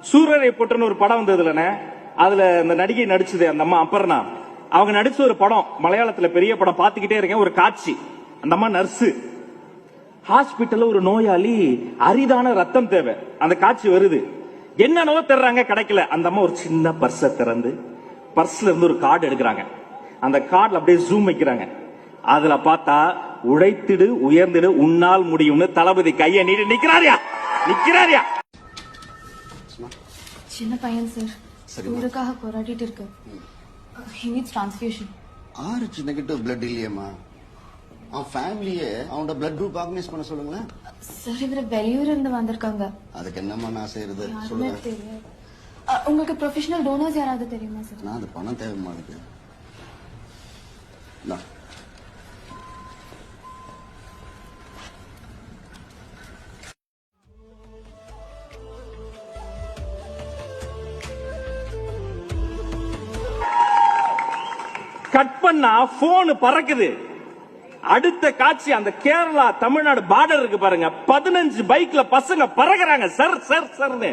சூரரை போட்டுன்னு ஒரு படம் வந்ததுலண்ணே அதுல இந்த நடிகை நடிச்சது அந்த அம்மா அப்பர்ணா அவங்க நடிச்ச ஒரு படம் மலையாளத்துல பெரிய படம் பாத்துக்கிட்டே இருக்கேன் ஒரு காட்சி. அந்த அம்மா நர்ஸு. ஹாஸ்பிட்டல்ல ஒரு நோயாளி அரிதான ரத்தம் தேவை. அந்த காட்சி வருது. என்னென்னவோ தர்றாங்க கிடைக்கல. அந்த அம்மா ஒரு சின்ன பர்ஸ திறந்து பர்ஸ்ல இருந்து ஒரு கார்டு எடுக்கிறாங்க. அந்த கார்டுல அப்படியே ஜூம் வைக்கிறாங்க. அதுல பார்த்தா உழைத்திடு உயர்ந்திடு உன்னால் முடியும்னு தளபதி கையை நீட்டு நிக்கிறாரியா? நிக்கிறாரியா? சின்ன பையன் சார். ஊருக்காக போராடிட்டு இருக்கு. He needs transfusion R H negative blood இல்லையேம்மா. அவன் ஃபேமிலியே அவனோட பிளட் குரூப் ஆர்கனைஸ் பண்ண சொல்லுங்களேன். சார் இவர் வெளியூர்ல இருந்து வந்திருக்காங்க. அதுக்கு என்னம்மா நான் செய்யறது சொல்லுங்க. உங்களுக்கு ப்ரொஃபஷனல் டோனர்ஸ் யாராவது தெரியுமா சார் நான் அது பணம் தேவைமா அதுக்கு. கட் பண்ணா போன் பறக்குது. அடுத்த காட்சி அந்த கேரளா தமிழ்நாடு பார்டர் இருக்கு பாருங்க. பதினஞ்சு பைக்ல பசங்க பறக்குறாங்க. Sir sir சர்னு.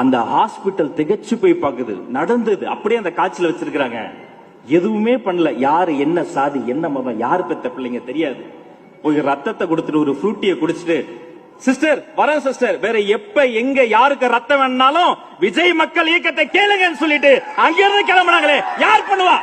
அந்த ஹாஸ்பிட்டல் திகச்சு போய் பாக்குது. நடந்தது. அப்படியே அந்த காட்சியில வச்சிருக்கிறாங்க. எதுவுமே பண்ணல. யாரு என்ன சாதி என்ன மதம் யார் பெத்த பிள்ளைங்க தெரியாது. போய் ரத்தத்தை கொடுத்துட்டு ஒரு ஃப்ரூட்டிய குடிச்சிட்டு சிஸ்டர் வரேன் சிஸ்டர் வேற எப்ப எங்க யாருக்கு ரத்தம் வேணாலும் விஜய் மக்கள் இயக்கத்தை கேளுங்கன்னு சொல்லிட்டு அங்கிருந்து கிளம்புனாங்களே. யார் பண்ணுவா?